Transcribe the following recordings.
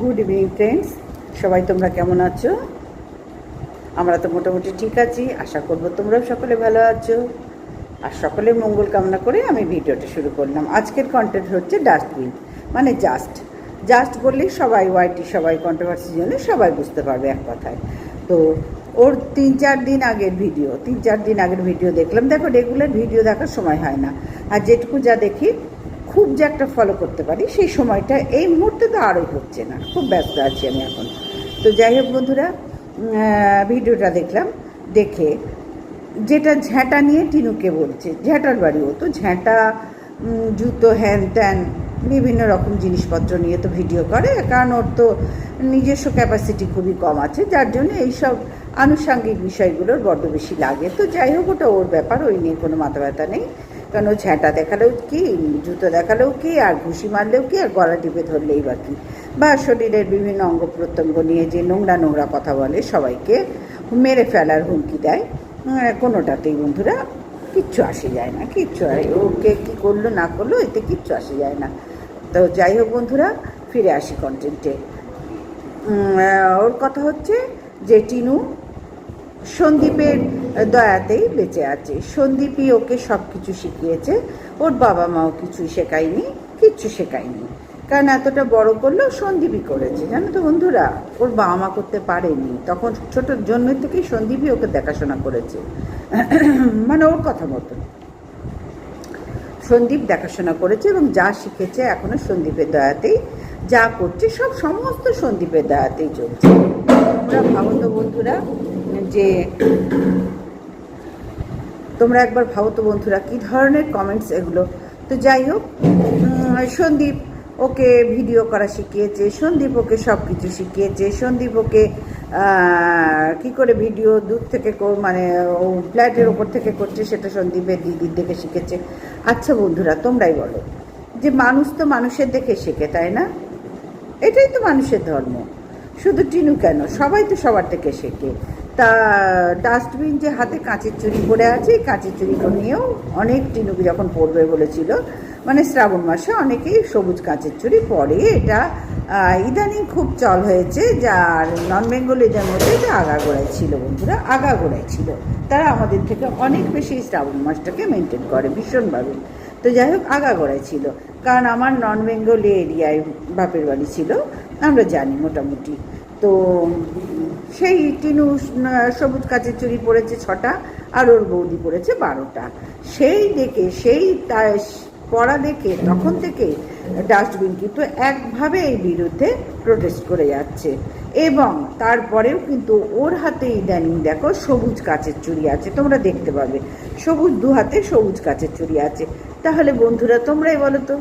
Good evening friends সবাই তোমরা কেমন আছো? আমরা তো মোটামুটি ঠিক আছি। আশা করব তোমরাও সকলে ভালো আছো। আর সকলের মঙ্গল কামনা করে আমি ভিডিওটা শুরু করলাম। আজকের কন্টেন্ট হচ্ছে ডাস্টবিন মানে জাস্ট জাস্ট বললেই সবাই ওয়াইটি সবাই কন্ট্রোভার্সির জন্য সবাই বুঝতে পারবে এক কথায়। তো ওর তিন চার দিন আগের ভিডিও তিন চার দিন আগের ভিডিও দেখলাম। দেখো রেগুলার ভিডিও দেখার সময় হয় না। আর যেটুকু যা দেখি খুব যে একটা ফলো করতে পারি, সেই সময়টা এই মুহূর্তে তো আরও হচ্ছে না। খুব ব্যস্ত আছি আমি এখন। তো যাই হোক বন্ধুরা ভিডিওটা দেখলাম, দেখে যেটা ঝ্যাঁটা নিয়ে টিনুকে বলছে ঝ্যাঁটার বাড়িও তো ঝ্যাঁটা জুতো, হ্যান ত্যান, বিভিন্ন রকম জিনিসপত্র নিয়ে তো ভিডিও করে, কারণ ওর তো নিজস্ব ক্যাপাসিটি খুবই কম আছে, যার জন্য এইসব আনুষাঙ্গিক বিষয়গুলোর বড্ড বেশি লাগে। তো যাই হোক, ওটা ওর ব্যাপার, ওই নিয়ে কোনো মাথা ব্যথা নেই। কারণ ও ঝ্যাঁটা দেখালেও কি জুতো দেখালেও কি আর ঘুষি মারলেও কি আর গলা টিপে ধরলেই বা কি। বা শরীরের বিভিন্ন অঙ্গ প্রত্যঙ্গ নিয়ে যে নোংরা নোংরা কথা বলে সবাইকে মেরে ফেলার হুমকি দেয়। কোনোটাতেই বন্ধুরা কিচ্ছু আসে যায় না কিচ্ছু আর ওকে কী করল না করল এতে কিচ্ছু আসে যায় না। তো যাই হোক বন্ধুরা ফিরে আসি কন্টেন্টে ওর কথা হচ্ছে যে টিনু সন্দীপের দয়াতেই বেঁচে আছে। সন্দীপই ওকে সব কিছু শিখিয়েছে। ওর বাবা মাও কিছুই শেখায়নি, কিচ্ছু শেখায়নি। কারণ এতটা বড় করলেও সন্দীপই করেছে। জানো তো বন্ধুরা, ওর বাবা মা করতে পারেনি। তখন ছোট জন্মের থেকেই সন্দীপই ওকে দেখাশোনা করেছে। মানে ওর কথা মতন। সন্দীপ দেখাশোনা করেছে এবং যা শিখেছে এখনও সন্দীপের দয়াতেই। যা করছে সব সমস্ত সন্দীপের দয়াতেই চলছে। তোমরা ভাবো তো বন্ধুরা যে তোমরা একবার ভাবো তো বন্ধুরা, কী ধরনের কমেন্টস এগুলো? তো যাই হোক সন্দীপ ওকে ভিডিও করা শিখিয়েছে, সন্দীপ ওকে সব কিছু শিখিয়েছে, সন্দীপ ওকে কি করে ভিডিও দূর থেকে মানে ও ফ্ল্যাটের ওপর থেকে করছে সেটা সন্দীপের দিদির দেখে শিখেছে। আচ্ছা বন্ধুরা, তোমরাই বলো, যে মানুষ তো মানুষের দেখে শেখে, তাই না? এটাই তো মানুষের ধর্ম। শুধু টিনু কেন? সবাই তো সবার থেকে শেখে। তা ডাস্টবিন যে হাতে কাঁচের চুরি পড়ে আছে কাঁচের চুরি নিয়েও অনেক টিনুকে যখন পড়বে বলেছিল। মানে শ্রাবণ মাসে অনেকেই সবুজ কাঁচের চুরি পরে। এটা ইদানিং খুব চল হয়েছে, যার নন বেঙ্গলিদের মধ্যে এটা আগাগোড়ায় ছিল বন্ধুরা, আগাগোড়ায় ছিল। তারা আমাদের থেকে অনেক বেশি শ্রাবণ মাসটাকে মেনটেন করে ভীষণভাবে। তো যাই হোক, আগাগোড়ায় ছিল। কারণ আমার নন বেঙ্গলি এরিয়ায় বাপের বাড়ি ছিল, আমরা জানি মোটামুটি। তো সেই টিনু সবুজ কাচের চুরি পড়েছে ছটা আর ওর বৌদি পড়েছে বারোটা। সেই দেখে, সেই পড়া দেখে, তখন থেকে ডাস্টবিন কিন্তু একভাবে এই বিরুদ্ধে প্রোটেস্ট করে যাচ্ছে। এবং তারপরেও কিন্তু ওর হাতে ইদানিং দেখো সবুজ কাচের চুড়ি আছে, তোমরা দেখতে পাবে। সবুজ দু হাতে সবুজ কাচের চুড়ি আছে। তাহলে বন্ধুরা, তোমরাই বলো তো,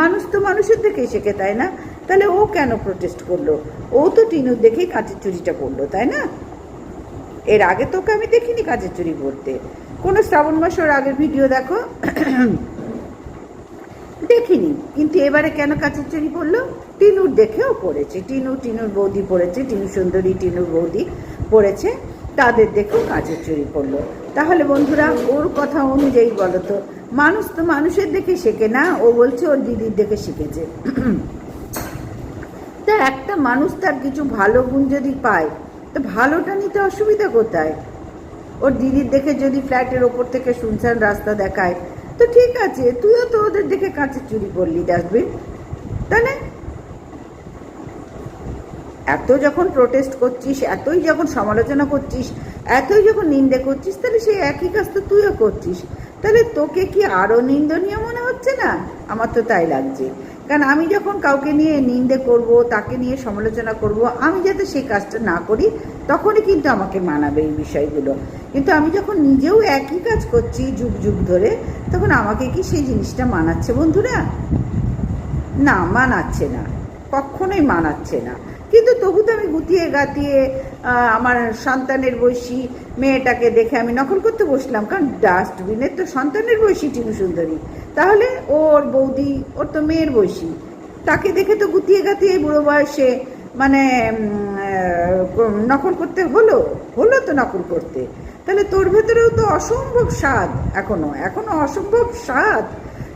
মানুষ তো মানুষের থেকেই শেখে, তাই না? তাহলে ও কেন প্রোটেস্ট করল? ও তো টিনুর দেখেই কাচের চুরিটা করল, তাই না? এর আগে তোকে আমি দেখিনি কাচের চুরি করতে। কোনো শ্রাবণ মাস ওর আগের ভিডিও দেখো? দেখিনি। কিন্তু এবারে কেন কাচের চুরি পড়ল টিনুর দেখেও পড়েছে। টিনু, টিনুর বৌদি পড়েছে, টিনু সুন্দরী, টিনুর বৌদি পড়েছে, তাদের দেখেও কাচের চুরি পড়ল তাহলে বন্ধুরা, ওর কথা অনুযায়ী বলো তো, মানুষ তো মানুষের দেখে শেখে না? ও বলছে ওর দিদির দেখে শিখেছে। তা একটা মানুষ তার কিছু ভালো গুণ যদি পায়, তো ভালোটা নিতে অসুবিধা কোথায়? ওর দিদির দেখে যদি ফ্ল্যাটের ওপর থেকে শুনশান রাস্তা দেখায়, তো ঠিক আছে, তুইও তো ওদের দেখে কাঁচে চুরি করলি, ডাস্টবিন তাহলে এত যখন প্রোটেস্ট করছিস, এতই যখন সমালোচনা করছিস, এতই যখন নিন্দে করছিস, তাহলে সেই একই কাজ তো তুইও করছিস। তাহলে তোকে কি আরও নিন্দনীয় মনে হচ্ছে না? আমার তো তাই লাগছে। কারণ আমি যখন কাউকে নিয়ে নিন্দে করব, তাকে নিয়ে সমালোচনা করব, আমি যাতে সেই কাজটা না করি, তখনই কিন্তু আমাকে মানাবে এই বিষয়গুলো। কিন্তু আমি যখন নিজেও একই কাজ করছি যুগ যুগ ধরে, তখন আমাকে কি সেই জিনিসটা মানাচ্ছে বন্ধুরা? না, মানাচ্ছে না। কখনোই মানাচ্ছে না। কিন্তু তবু তো আমি গুতিয়ে গাতিয়ে আমার সন্তানের বয়সী মেয়েটাকে দেখে আমি নকল করতে বসলাম। কারণ ডাস্টবিনের তো সন্তানের বয়সী টিনু সুন্দরী। তাহলে ওর বৌদি, ওর তো মেয়ের বয়সী। তাকে দেখে তো গুতিয়ে গাতিয়ে বুড়ো বয়সে মানে নকল করতে হলো হলো তো নকল করতে। তাহলে তোর ভেতরেও তো অসম্ভব স্বাদ এখনও এখনও অসম্ভব স্বাদ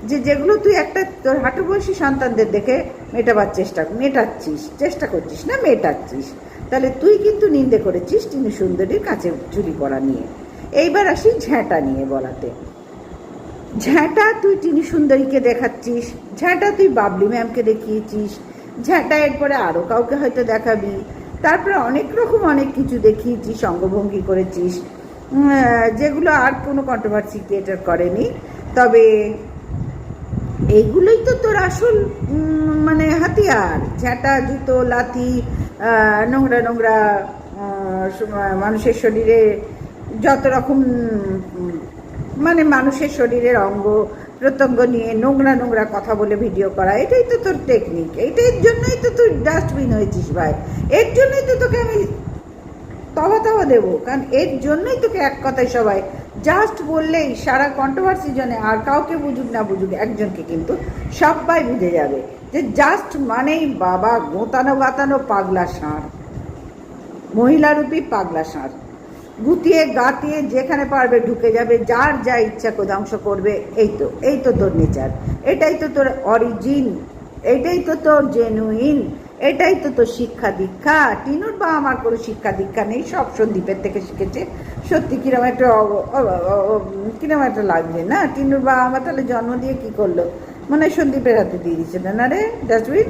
যে যেগুলো তুই একটা তোর হাঁটু বয়সী সন্তানদের দেখে মেটাবার চেষ্টা, মেটাচ্ছিস, চেষ্টা করছিস না, মেটাচ্ছিস। তাহলে তুই কিন্তু নিন্দে করেছিস টিনু সুন্দরীর কাছে চুরি পড়া নিয়ে। এইবার আসি ঝ্যাঁটা নিয়ে বলাতে। ঝ্যাঁটা তুই টিনি সুন্দরীকে দেখাচ্ছিস। ঝ্যাঁটা তুই বাবলি ম্যামকে দেখিয়েছিস। ঝ্যাঁটা এরপরে আরও কাউকে হয়তো দেখাবি। তারপরে অনেক রকম অনেক কিছু দেখিয়েছিস, অঙ্গভঙ্গি করেছিস। যেগুলো আর কোনো কন্ট্রোভার্সি ক্রিয়েটার করেনি। তবে এইগুলোই তো তোর আসল মানে হাতিয়ার। ঝ্যাঁটা জুতো, লাথি নোংরা নোংরা মানুষের শরীরে যত রকম মানে মানুষের শরীরের অঙ্গ প্রত্যঙ্গ নিয়ে নোংরা নোংরা কথা বলে ভিডিও করা, এটাই তো তোর টেকনিক এইটার জন্যই তো তুই ডাস্টবিন হয়েছিস ভাই। এর জন্যই তো তোকে আমি তবা তবা দেবো, কারণ এর জন্যই তোকে এক কথায় সবাই জাস্ট বললেই সারা কন্ট্রোভার্সি জন্য আর কাউকে বুঝুক না বুঝুক, একজনকে কিন্তু সবাই বুঝে যাবে যে জাস্ট মানেই বাবা গোতানো গাতানো পাগলা ষাঁড়, মহিলারূপী পাগলা ষাঁড়। গুতিয়ে গাতিয়ে যেখানে পারবে ঢুকে যাবে, যার যা ইচ্ছা ধ্বংস করবে, এই তো এই তো তোর নেচার এটাই তো তোর অরিজিন এটাই তো তোর জেনুইন এটাই তো তোর শিক্ষা দীক্ষা। টিনুর বা আমার কোনো শিক্ষা দীক্ষা নেই, সব সন্দীপের থেকে শিখেছে। সত্যি কিরম একটা কিরম একটা লাগবে না? টিনুর বা আমার তাহলে জন্ম দিয়ে কি করল? মানে সন্দীপের হাতে দিয়ে দিচ্ছে না রে ডাস্টবিন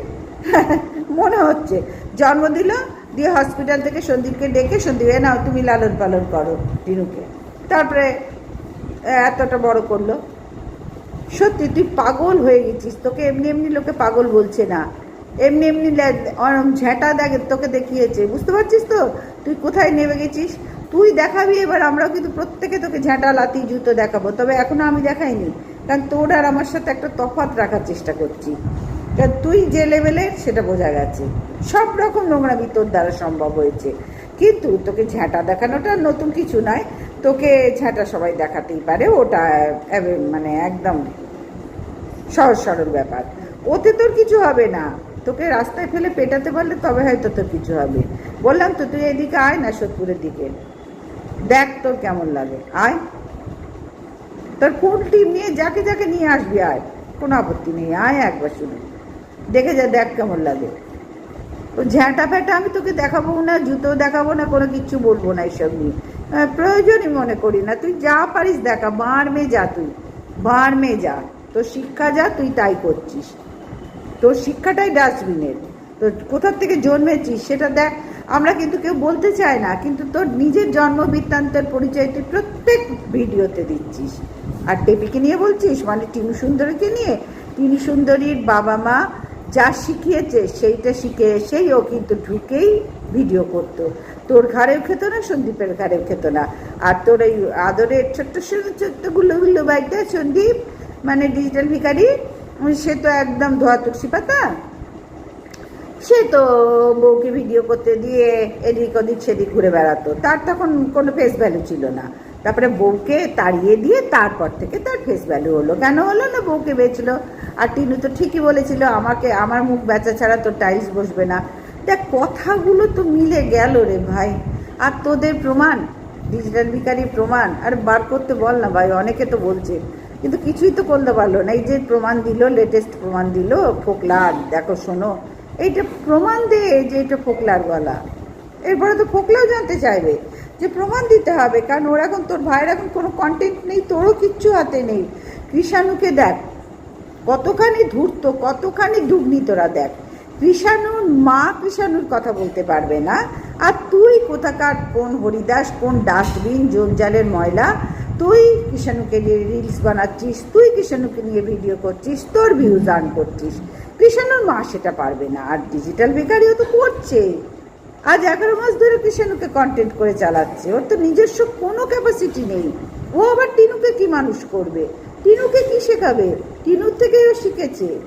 মনে হচ্ছে। জন্ম দিল দিয়ে হসপিটাল থেকে সন্দীপকে ডেকে, সন্দীপ নাও, তুমি লালন পালন করো টিনুকে। তারপরে এতটা বড় করল। সত্যি, তুই পাগল হয়ে গেছিস। তোকে এমনি এমনি লোকে পাগল বলছে না। এমনি এমনি ঝ্যাঁটা দেখ, তোকে দেখিয়েছে। বুঝতে পারছিস তো? তুই কোথায় নেমে গেছিস? তুই দেখাবি এবার, আমরাও কিন্তু প্রত্যেকে তোকে ঝ্যাঁটা লাতি জুতো দেখাবো। তবে এখনও আমি দেখাইনি। কারণ তোর আর আমার সাথে একটা তফাৎ রাখার চেষ্টা করছি। তুই যে লেভেলের সেটা বোঝা গেছে। সব রকম নোংরামি তোর দ্বারা সম্ভব হয়েছে। কিন্তু তোকে ঝ্যাঁটা দেখানোটা নতুন কিছু নয়। তোকে ঝ্যাঁটা সবাই দেখাতেই পারে। ওটা মানে একদম সহজ সরল ব্যাপার। ওতে তোর কিছু হবে না। তোকে রাস্তায় ফেলে পেটাতে পারলে তবে হয়তো তোর কিছু হবে। বললাম তো, তুই এদিকে আয় না সোদপুরের দিকে। দেখ তোর কেমন লাগে। আয়। তোর ফুল টিম নিয়ে যাকে যাকে নিয়ে আসবি, আয়। কোনো আপত্তি নেই। আয় একবার শুনে। দেখে যা, দেখ কেমন লাগে। ও ঝ্যাঁটা ফ্যাঁটা আমি তোকে দেখাবো না জুতো দেখাবো না, কোনো কিচ্ছু বলব না এইসব নিয়ে। প্রয়োজনই মনে করি না। তুই যা পারিস দেখা, বাঁড় মে যা তুই, বাঁড় মে যা তোর শিক্ষা যা, তুই তাই করছিস। তোর শিক্ষাটাই ডাস্টবিনের। তো কোথার থেকে জন্মেছিস সেটা দেখ। আমরা কিন্তু কেউ বলতে চাই না, কিন্তু তোর নিজের জন্ম বৃত্তান্তের পরিচয় তুই প্রত্যেক ভিডিওতে দিচ্ছিস। আর টেপিকে নিয়ে বলছিস মানে টিনু সুন্দরীকে নিয়ে। টিনু সুন্দরীর বাবা মা যা শিখিয়েছে সেইটা শিখে এসেই ও কিন্তু ঢুকেই ভিডিও করতো। তোর ঘাড়েও খেত না সন্দীপের ঘাড়েও খেত না। আর তোর এই আদরের ছোট্ট ছোট্টগুলো গুলো বাইকটা সন্দীপ মানে ডিজিটাল উম, সে তো একদম ধোয়া তুলসী পাতা। সে তো বউকে ভিডিও করতে দিয়ে এদিক ওদিক সেদিক ঘুরে বেড়াতো। তার তখন কোনো ফেস ভ্যালু ছিল না। তারপরে বউকে তাড়িয়ে দিয়ে তারপর থেকে তার ফেস ভ্যালু হলো। কেন হলো না বউকে বেচলো? আর টিনু তো ঠিকই বলেছিল, আমাকে, আমার মুখ বেচা ছাড়া তো টাইলস বসবে না। দেখ, কথাগুলো তো মিলে গেল রে ভাই। আর তোদের প্রমাণ ডিজিটাল ভিকারি প্রমাণ, আর বার করতে বল না ভাই, অনেকে তো বলছে। কিন্তু কিছুই তো করতে পারল না। এই যে প্রমাণ দিল লেটেস্ট প্রমাণ দিল, ফোকলার, দেখো শোনো, এইটা প্রমাণ দে, এই যে এটা ফোকলার গলা। এরপরে তো ফোকলাও জানতে চাইবে। যে প্রমাণ দিতে হবে, কারণ ওর এখন তোর ভাইয়ের এখন কোনো কন্টেন্ট নেই, তোরও কিচ্ছু হাতে নেই। কৃষাণুকে দেখ, কতখানি ধূর্ত, কতখানি দুগ্নি তোরা দেখ। কৃষাণুর মা কৃষাণুর কথা বলতে পারবে না। আর তুই কোথাকার, কোন হরিদাস, কোন ডাস্টবিন জঞ্জালের ময়লা, তুই কৃষাণুকে নিয়ে রিলস বানাচ্ছিস, তুই কৃষাণুকে নিয়ে ভিডিও করছিস, তোর ভিউজ আর্ন করছিস। কৃষাণুর মা সেটা পারবে না, আর ডিজিটাল বেকারিও তো করছে। আজ এগারো মাস ধরে কৃষাণুকে কন্টেন্ট করে চালাচ্ছে। ওর তো নিজস্ব কোনো ক্যাপাসিটি নেই। ও আবার টিনুকে কি মানুষ করবে? টিনুকে কি শেখাবে? টিনুর থেকেই ও শিখেছে।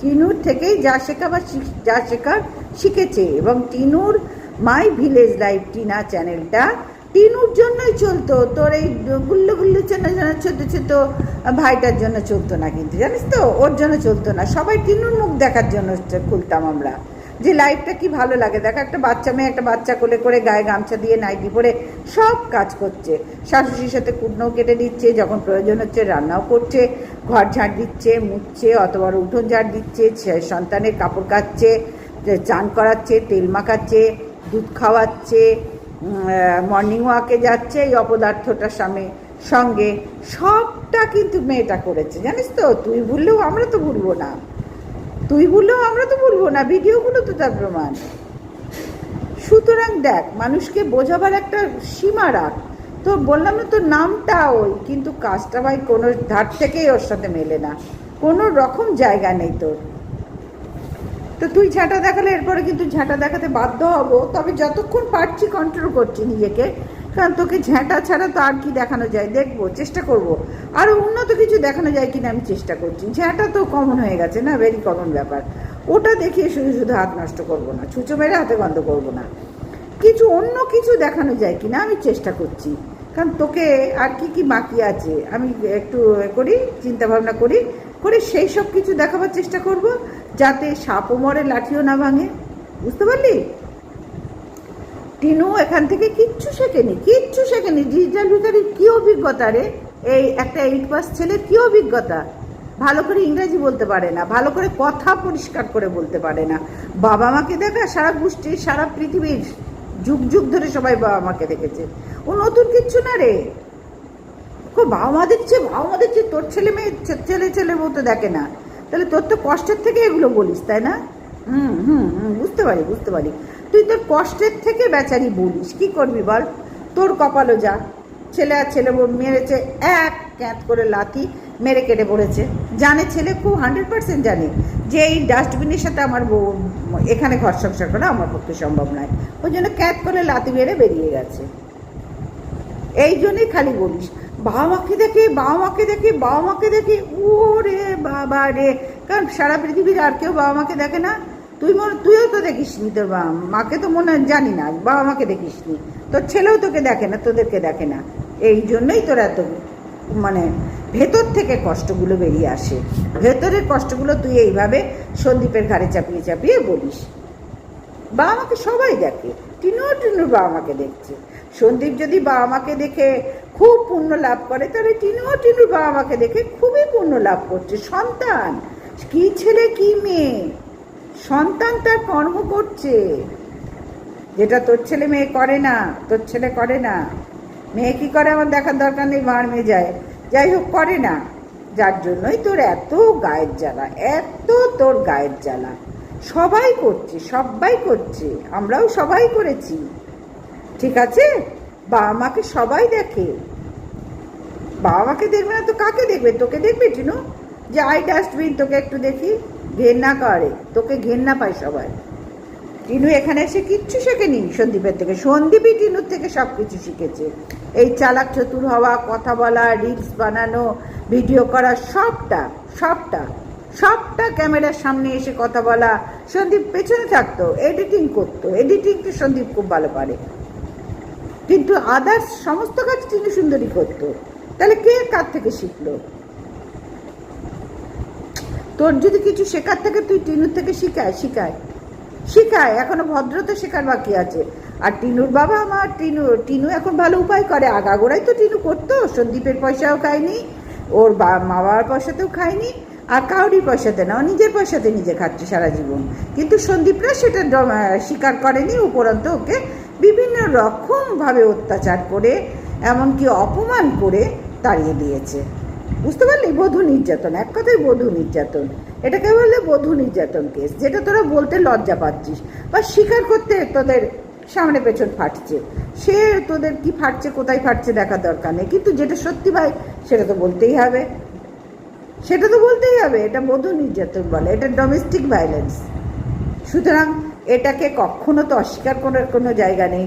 টিনুর থেকেই যা শেখাবার শিখ- যা শেখার শিখেছে এবং টিনুর মাই ভিলেজ লাইফ টিনা চ্যানেলটা টিনুর জন্যই চলতো। তোর এই গুল্লো গুল্লো চ্যানেল ছোটো ছোটো ভাইটার জন্য চলতো না কিন্তু। জানিস তো? ওর জন্য চলতো না। সবাই টিনুর মুখ দেখার জন্য খুলতাম আমরা। যে লাইফটা কি ভালো লাগে। দেখো, একটা বাচ্চা মেয়ে, একটা বাচ্চা কোলে করে গায়ে গামছা দিয়ে নাইটি পরে সব কাজ করছে। শাশুড়ির সাথে কুটনোও কেটে দিচ্ছে, যখন প্রয়োজন হচ্ছে রান্নাও করছে, ঘর ঝাড় দিচ্ছে, মুছছে, অথবা উঠোন ঝাড় দিচ্ছে সন্তানের কাপড় কাচ্ছে চান করাচ্ছে, তেল মাখাচ্ছে, দুধ খাওয়াচ্ছে মর্নিং ওয়াকে যাচ্ছে, এই অপদার্থটার সামনে, সঙ্গে সবটা কিন্তু মেয়েটা করেছে। জানিস তো, তুই ভুললেও আমরা তো ভুলবো না। তুই বললেও আমরা তো বলব না, ভিডিওগুলো তো তার প্রমাণ। সুতরাং দেখ, মানুষকে বোঝাবার একটা সীমা রাখ। তো বললাম না তোর নামটা ওই, কিন্তু কাজটা ভাই কোনো ধার থেকেই ওর সাথে মেলে না। কোনো রকম জায়গা নেই তোর। তো তুই ঝাঁটা দেখালে এরপরে কিন্তু ঝাঁটা দেখাতে বাধ্য হব, তবে যতক্ষণ পারছি কন্ট্রোল করছি নিজেকে। কারণ তোকে ঝ্যাঁটা ছাড়া তো আর কি দেখানো যায়? দেখব, চেষ্টা করব। আরও উন্নত কিছু দেখানো যায় কিনা আমি চেষ্টা করছি। ঝ্যাঁটা তো কমন হয়ে গেছে না? ভেরি কমন ব্যাপার। ওটা দেখিয়ে শুধু শুধু হাত নষ্ট করব না, ছুঁচো মেরে হাতে বন্ধ করব না। কিছু অন্য কিছু দেখানো যায় কিনা আমি চেষ্টা করছি। কারণ তোকে আর কি কি বাকি আছে? আমি একটু করি চিন্তা ভাবনা করি, করে সেই সব কিছু দেখাবার চেষ্টা করব, যাতে সাপও মরে, লাঠিও না ভাঙে। বুঝতে পারলি? টিনু এখান থেকে কিচ্ছু শেখেনি কিচ্ছু শেখেনি। ডিজিটাল ভিকারির কি অভিজ্ঞতা রে? এই একটা এইট পাস ছেলের কি অভিজ্ঞতা? ভালো করে ইংরেজি বলতে পারে না, ভালো করে কথা পরিষ্কার করে বলতে পারে না। বাবা মাকে দেখা, সারা গোষ্ঠীর সারা পৃথিবীর যুগ যুগ ধরে সবাই বাবা মাকে দেখেছে। ও নতুন কিচ্ছু না রে। বাবা মা দেখছে বাবা মা দেখছে তোর ছেলে মেয়ে ছেলে ছেলের মতো দেখে না। তাহলে তোর তো কষ্টের থেকে এগুলো বলিস, তাই না? হুম হুম হুম, বুঝতে পারি বুঝতে পারি। তুই তোর কষ্টের থেকে বেচারি বলিস। কি করবি বল? তোর কপালও যা। ছেলে আর ছেলে বোন মেরেছে, এক ক্যাঁত করে লাথি মেরে কেটে পড়েছে। জানে ছেলে খুব হান্ড্রেড পার্সেন্ট জানে যে এই ডাস্টবিনের সাথে আমার বউ, এখানে ঘর সংসার করা আমার পক্ষে সম্ভব নয়। ওই জন্য ক্যাঁত করে লাথি মেরে বেরিয়ে গেছে। এই জন্যই খালি বলিস। বাবা মাকে দেখে বাবা মাকে দেখে বাবা মাকে দেখে ও রে বাবা রে। কারণ সারা পৃথিবীর আর কেউ বাবা মাকে দেখে না। তুই মনে তুইও তো দেখিস নি তোর বাবা মাকে তো মনে জানি না, বাবা মাকে দেখিস নি তোর ছেলেও তোকে দেখে না, তোদেরকে দেখে না। এই জন্যই তোর এত মানে ভেতর থেকে কষ্টগুলো বেরিয়ে আসে। ভেতরের কষ্টগুলো তুই এইভাবে সন্দীপের ঘাড়ে চাপিয়ে চাপিয়ে বলিস। বাবা মাকে সবাই দেখে টিনুও টিনুর বাবা মাকে দেখছে। সন্দীপ যদি বাবা মাকে দেখে খুব পুণ্য লাভ করে, তাহলে টিনুও টিনুর বাবা মাকে দেখে খুবই পুণ্য লাভ করছে। সন্তান, কি ছেলে, কি মেয়ে? সন্তান তার কর্ম করছে। যেটা তোর ছেলে মেয়ে করে না, তোর ছেলে করে না। মেয়ে কি করে? আমার দেখার দরকার নেই, মার মেয়ে যায়। যাই হোক, করে না। যার জন্যই তোর এত গায়ের জ্বালা, এত তোর গায়ের জ্বালা। সবাই করছে সবাই করছে। আমরাও সবাই করেছি। ঠিক আছে? বাবা মাকে সবাই দেখে। বাবা মাকে দেখবে না তো কাকে দেখবে? তোকে দেখবে, টিনু? যে আই ডাস্টবিন তোকে একটু দেখি। ঘেন্না করে। তোকে ঘেন্না পায় সবাই। টিনু এখানে এসে কিচ্ছু শেখেনি সন্দীপের থেকে। সন্দীপই টিনুর থেকে সব কিছু শিখেছে। এই চালাক চতুর হওয়া, কথা বলা, রিলস বানানো, ভিডিও করা, সবটা সবটা সবটা ক্যামেরার সামনে এসে কথা বলা। সন্দীপ পেছনে থাকতো এডিটিং করতো। এডিটিং তো সন্দীপ খুব ভালো পারে। কিন্তু আদার্স সমস্ত কাজ টিনু সুন্দরী করতো। তাহলে কে কার থেকে শিখলো? তোর যদি কিছু শেখার থাকে, তুই টিনুর থেকে শিখায় শিখায়। শিখায়, এখনও ভদ্রতা শেখার বাকি আছে। আর টিনুর বাবা আমার, টিনু টিনু এখন ভালো উপায় করে। আগাগোড়াই তো টিনু করতো, সন্দীপের পয়সাও খায়নি, ওর বা মা বাবার পয়সাতেও খায়নি, আর কাউরির পয়সাতে না নিজের পয়সাতে নিজে খাচ্ছে সারা জীবন। কিন্তু সন্দীপরা সেটা স্বীকার করেনি, উপরন্ত ওকে বিভিন্ন রকমভাবে অত্যাচার করে, এমনকি অপমান করে তাড়িয়ে দিয়েছে। বুঝতে পারলি? বধূ নির্যাতন। এক কথায় বধূ নির্যাতন। এটাকে বললে বধূ নির্যাতন কেস যেটা তোরা বলতে লজ্জা পাচ্ছিস বা স্বীকার করতে তোদের সামনে পেছন ফাটছে। সে তোদের কি ফাটছে, কোথায় ফাটছে দেখার দরকার নেই। কিন্তু যেটা সত্যি ভাই, সেটা তো বলতেই হবে। সেটা তো বলতেই হবে। এটা বধূ নির্যাতন বলে। এটা ডোমেস্টিক ভায়োলেন্স সুতরাং এটাকে কখনো তো অস্বীকার করার কোনো জায়গা নেই।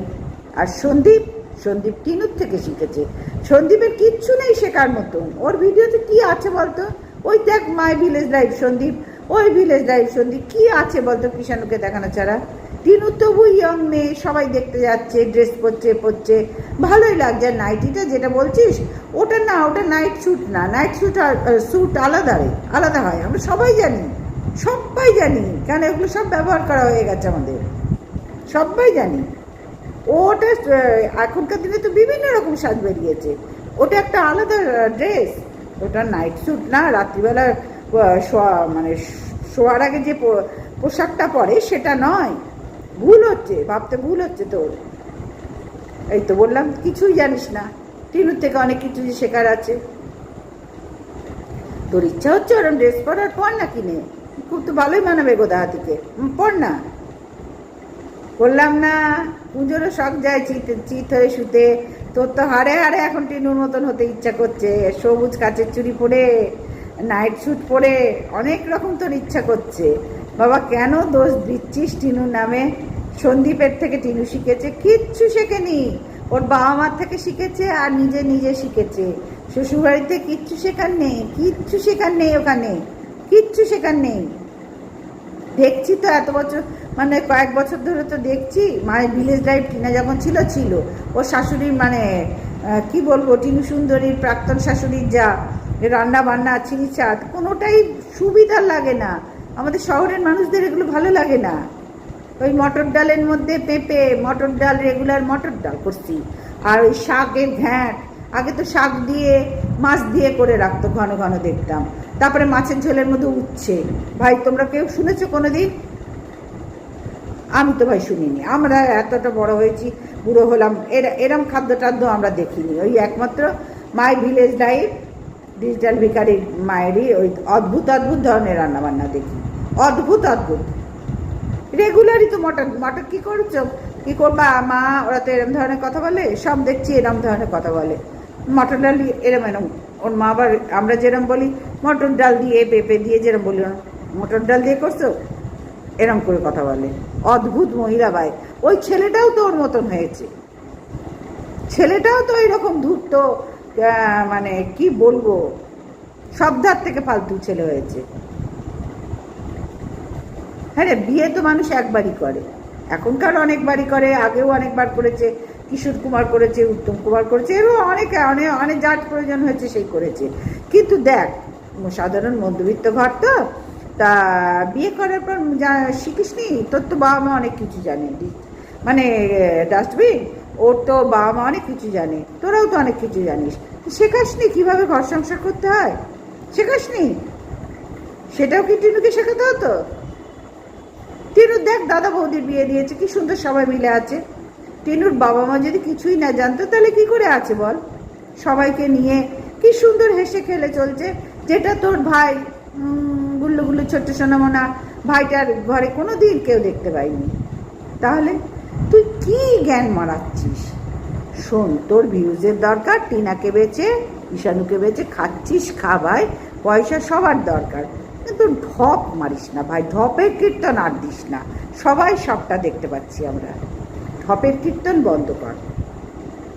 আর সন্দীপ সন্দীপ টিনুর থেকে শিখেছে। সন্দীপের কিচ্ছু নেই শেখার মতন। ওর ভিডিওতে কি আছে বলতো? ওই দেখ মাই ভিলেজ লাইফ সন্দীপ। ওই ভিলেজ লাইফ সন্দীপ। কি আছে বলতো কিষাণুকে দেখানো ছাড়া? টিনু তবু ইয়ং মেয়ে, সবাই দেখতে যাচ্ছে ড্রেস পরছে পরছে। ভালোই লাগছে। নাইটিটা যেটা বলছিস, ওটা না, ওটা নাইট স্যুট না। নাইট স্যুট স্যুট আলাদা রে, আলাদা হয়। আমরা সবাই জানি সবাই জানি। কেন এগুলো সব ব্যবহার করা হয়ে গেছে আমাদের। সবাই জানি। ওটা এখনকার দিনে তো বিভিন্ন রকম সাজ বেরিয়েছে। ওটা একটা আলাদা ড্রেস ওটা নাইট স্যুট না, রাত্রিবেলা মানে শোয়ার আগে যে পোশাকটা পরে সেটা নয়। ভুল হচ্ছে, ভাবতে ভুল হচ্ছে তোর। এই তো বললাম, কিছুই জানিস না। টিনুর থেকে অনেক কিছু শেখার আছে। তোর ইচ্ছা হচ্ছে ওরম ড্রেস পরার, পর না কিনে। খুব তো ভালোই মানাবে গো দাহাতিকে। পর না। বললাম, না, পুজোরও শখ যায় চিত চিত হয়ে শুতে। তোর তো হারে হারে এখন টিনুর মতন হতে ইচ্ছা করছে। সবুজ কাচের চুড়ি পরে, নাইট স্যুট পরে অনেক রকম তোর ইচ্ছা করছে। বাবা, কেন দোষ দিচ্ছিস টিনুর নামে? সন্দীপের থেকে টিনু শিখেছে, কিচ্ছু শেখেনি। ওর বাবা মার থেকে শিখেছে আর নিজে নিজে শিখেছে। শ্বশুরবাড়িতে কিচ্ছু শেখার নেই, কিচ্ছু শেখার নেই ওখানে। কিচ্ছু শেখার নেই। দেখছি তো এত বছর মানে কয়েক বছর ধরে তো দেখছি, মায়ের ভিলেজ লাইফ টিনা যখন ছিল ছিল। ওর শাশুড়ির মানে কি বলব, টিনু সুন্দরীর, প্রাক্তন শাশুড়ির যা রান্না বান্না চিনি চাট কোনোটাই সুবিধা লাগে না। আমাদের শহরের মানুষদের এগুলো ভালো লাগে না। ওই মটর ডালের মধ্যে পেঁপে, মটর ডাল রেগুলার মটর ডাল করছি। আর ওই শাকের ঘ্যাঁট, আগে তো শাক দিয়ে, মাছ দিয়ে করে রাখতো, ঘন ঘন দেখতাম। তারপরে মাছের ঝোলের মধ্যে উঠছে ভাই, তোমরা কেউ শুনেছো কোনোদিন? আমি তো ভাই শুনিনি। আমরা এতটা বড় হয়েছি, বুড়ো হলাম, এরা, এরম খাদ্য টাদ্য আমরা দেখিনি। ওই একমাত্র মাই ভিলেজ লাইফ ডিজিটাল ভিকারির মায়েরই ওই অদ্ভুত অদ্ভুত ধরনের রান্নাবান্না দেখি। অদ্ভুত অদ্ভুত। রেগুলারই তো মটন মটন কী করছ? কী করবা? মা, ওরা তো এরম ধরনের কথা বলে, সব দেখছি এরম ধরনের কথা বলে। মটন ডাল এরম এরম, ওর মা আবার আমরা যেরম বলি, মটন ডাল দিয়ে পেঁপে দিয়ে যেরম বলি মটর ডাল দিয়ে করছ? এরম করে কথা বলে। অদ্ভুত মহিলা ভাই। ওই ছেলেটাও তো ওর মতন হয়েছে। ছেলেটাও তো এরকম ধূর্ত মানে কি বলব সব ধার থেকে ফালতু ছেলে হয়েছে। হ্যাঁ রে, বিয়ে তো মানুষ একবারই করে। এখনকার অনেকবারই করে, আগেও অনেকবার করেছে, কিশোর কুমার করেছে, উত্তম কুমার করেছে, এরও অনেকে, অনেক অনেক যার প্রয়োজন হয়েছে, সেই করেছে। কিন্তু দেখ, সাধারণ মধ্যবিত্ত ঘর তো তা বিয়ে করার পর যা শিখিসনি? তোর তো বাবা মা অনেক কিছু জানে। মানে ডাস্টবিন ওর তো বাবা মা অনেক কিছু জানে। তোরাও তো অনেক কিছু জানিস। শেখাসনি কীভাবে ঘর সংসার করতে হয়? শেখাসনি? সেটাও কি টিনুকে শেখাতে হতো? টিনুর দেখ, দাদা বৌদির বিয়ে দিয়েছে, কি সুন্দর সবাই মিলে আছে। টিনুর বাবা মা যদি কিছুই না জানতো, তাহলে কি করে আছে বল? সবাইকে নিয়ে কি সুন্দর হেসে খেলে চলছে। যেটা তোর ভাই উম, গুল্লু গুল্লু ছোট্ট সোনামোনা ভাইটার ঘরে কোনো দিন কেউ দেখতে পাইনি। তাহলে তুই কি জ্ঞান মারাচ্ছিস? শোন তোর ভিউজের দরকার টিনাকে বেচে ঈশানুকে বেচে খাচ্ছিস খাবাই পয়সা সবার দরকার। কিন্তু ঢপ মারিস না ভাই ঢপের কীর্তন আর দিস না। সবাই সবটা দেখতে পাচ্ছি আমরা। ঢপের কীর্তন বন্ধ কর।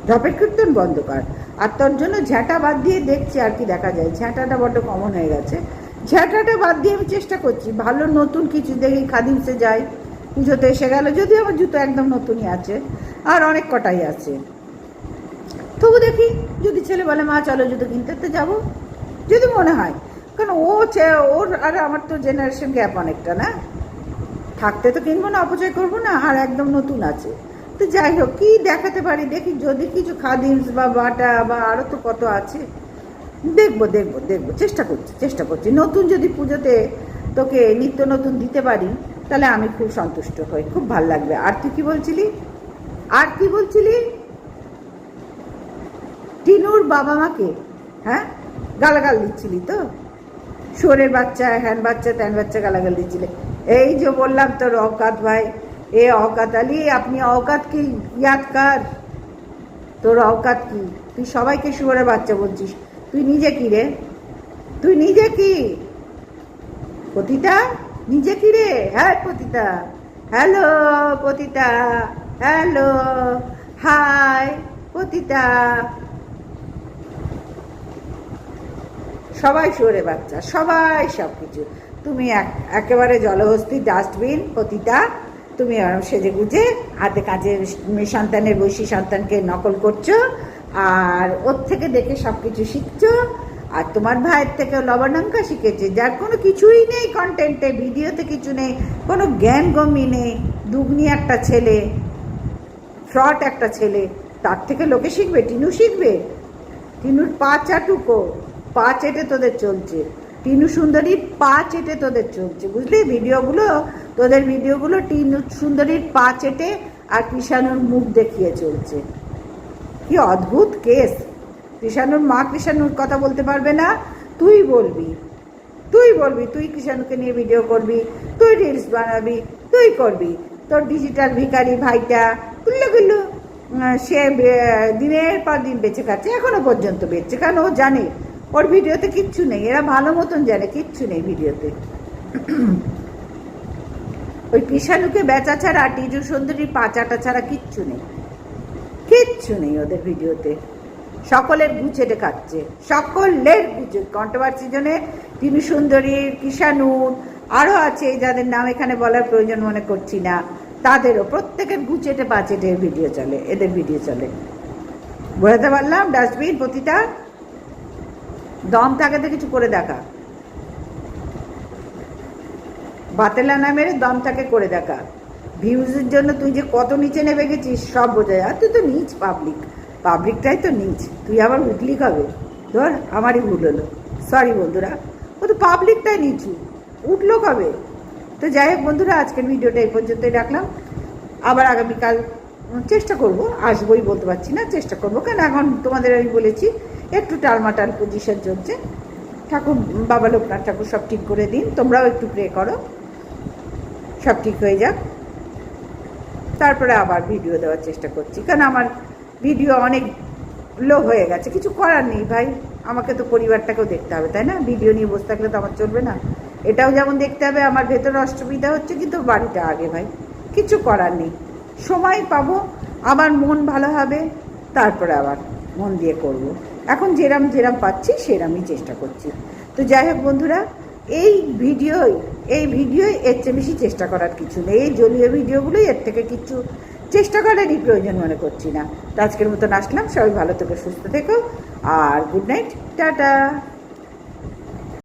ঢপের কীর্তন বন্ধ কর। আর তোর জন্য ঝ্যাঁটা বাদ দিয়ে দেখছি আর কি দেখা যায়। ঝ্যাঁটাটা বড্ড কমন হয়ে গেছে। ঝ্যাঁটাটা বাদ দিয়ে আমি চেষ্টা করছি। ভালো নতুন কিছু দেখি, খাদিমসে যাই পুজোতে এসে গেল। যদিও আমার জুতো একদম নতুনই আছে, আর অনেক কটাই আছে। তবু দেখি, যদি ছেলে বলে, মা, চলো জুতো কিনতে। তো যাব। যদি মনে হয়, কারণ ও ওর আর আমার তো জেনারেশন গ্যাপ অনেকটা, না? থাকতে তো কিনবো না, অপচয় করব না, আর একদম নতুন আছে। তো যাই হোক, কী দেখাতে পারি? দেখি, যদি কিছু খাদিমস বা বাটা বা আরও তো কত আছে। দেখব দেখব দেখব, চেষ্টা করছি চেষ্টা করছি। নতুন যদি পুজোতে তোকে নিত্য নতুন দিতে পারি, তাহলে আমি খুব সন্তুষ্ট হই, খুব ভালো লাগবে। আর তুই কি বলছিলি? আর কি বলছিলি? টিনুর বাবা মাকে হ্যাঁ? গালাগাল দিচ্ছিলি তো? শোরের বাচ্চা, হ্যান বাচ্চা, ত্যান বাচ্চা গালাগাল দিচ্ছিলে। এই যে বললাম তোর অকাত ভাই, এ অকাত আলী, আপনি অকাত কি? ইয়াদ কার তোর অকাত কি? তুই সবাইকে শুয়োরের বাচ্চা বলছিস। তুই নিজে কি রে? তুই নিজে কি? পতিতা? নিজে কি রে? হ্যাঁ পতিতা। হ্যালো পতিতা। হ্যালো। হাই, পতিতা। সবাই সরে বাচ্চা। সবাই সব কিছু তুমি এক, একেবারে জলহস্তি ডাস্টবিন, পতিতা। তুমি সেজে গুজে হাতে কাজে সন্তানের বৈশী সন্তানকে নকল করছ। আর ওর থেকে দেখে সব কিছু শিখছো, আর তোমার ভাইয়ের থেকে লবণাঙ্কা শিখেছে, যার কোনো কিছুই নেই কন্টেন্টে ভিডিওতে কিছু নেই, কোনো জ্ঞান গমি নেই, দুগ্নি একটা ছেলে ফ্রড একটা ছেলে, তার থেকে লোকে শিখবে, টিনু শিখবে। টিনুর পা চাটুকো, পা চেটে তোদের চলছে। টিনু সুন্দরীর পা চেটে তোদের চলছে, বুঝলি? ভিডিওগুলো, তোদের ভিডিওগুলো টিনু সুন্দরীর পা চেটে আর কৃষাণুর মুখ দেখিয়ে চলছে। কি অদ্ভুত কেস? কৃষাণুর মা কৃষাণুর কথা বলতে পারবে না। তুই বলবি। তুই বলবি, তুই কৃষাণুকে নিয়ে ভিডিও করবি, তুই রিলস বানাবি, তুই করবি। তোর ডিজিটাল ভিখারি ভাইটা গুল্লু গুল্লু সে দিনের পর দিন বেঁচে খাচ্ছে, এখনও পর্যন্ত বেঁচে কারণ ও জানে। ওর ভিডিওতে কিচ্ছু নেই, এরা ভালো মতন জানে, কিচ্ছু নেই ভিডিওতে ওই কৃষাণুকে বেচা ছাড়া, টিজু সুন্দরী পাচাটা ছাড়া কিচ্ছু নেই। কিচ্ছু নেই ওদের ভিডিওতে। সকলের গুছেটে খাচ্ছে সকলের গুছে কন্ট্রোভার্সি জন্য তিনি সুন্দরীর কিষানুর আরও আছে যাদের নাম এখানে বলার প্রয়োজন মনে করছি না। তাদেরও প্রত্যেকের গুচেটে পাচেটে ভিডিও চলে, এদের ভিডিও চলে। বোঝাতে পারলাম? ডাস্টবিন প্রতিটা? দম থাকে তো কিছু করে দেখা। বাতেলা না মেরে দমটাকে করে দেখা। ভিউজের জন্য তুই যে কত নিচে নেমে গেছিস, সব বোঝা যায়। তুই তো নিচ পাবলিক পাবলিকটাই তো নিচ। তুই আবার উঠলি কবে ধর, আমারই ভুল হলো। সরি বন্ধুরা। ও তো পাবলিকটাই নিচু। উঠল কবে তো যাই হোক বন্ধুরা, আজকের ভিডিওটা এই পর্যন্তই রাখলাম। আবার আগামীকাল চেষ্টা করব। আসবোই বলতে পারছি না, চেষ্টা করব। কেন এখন তোমাদের আমি বলেছি, একটু টালমাটাল পজিশন চলছে। ঠাকুর, বাবা লোকনাথ ঠাকুর সব ঠিক করে দিন। তোমরাও একটু প্রে করো। সব ঠিক হয়ে যাক। তারপরে আবার ভিডিও দেওয়ার চেষ্টা করছি। কারণ আমার ভিডিও অনেক লো হয়ে গেছে। কিছু করার নেই ভাই। আমাকে তো পরিবারটাকেও দেখতে হবে, তাই না? ভিডিও নিয়ে বসে থাকলে তো আমার চলবে না। এটাও যেমন দেখতে হবে, আমার ভেতরে অসুবিধা হচ্ছে কিন্তু বাড়িটা আগে ভাই। কিছু করার নেই। সময় পাবো আমার মন ভালো হবে, তারপরে আবার মন দিয়ে করব। এখন যেরাম যেরাম পাচ্ছি, সেরামই চেষ্টা করছি। তো যাই হোক বন্ধুরা এই ভিডিওই এই ভিডিওই এর চেয়ে বেশি চেষ্টা করার কিছু নেই। এই জলীয় ভিডিওগুলোই এর থেকে কিছু চেষ্টা করারই প্রয়োজন মনে করছি না। তো আজকের মতন আসলাম। সবাই ভালো থেকো, সুস্থ থেকো। আর গুড নাইট টাটা।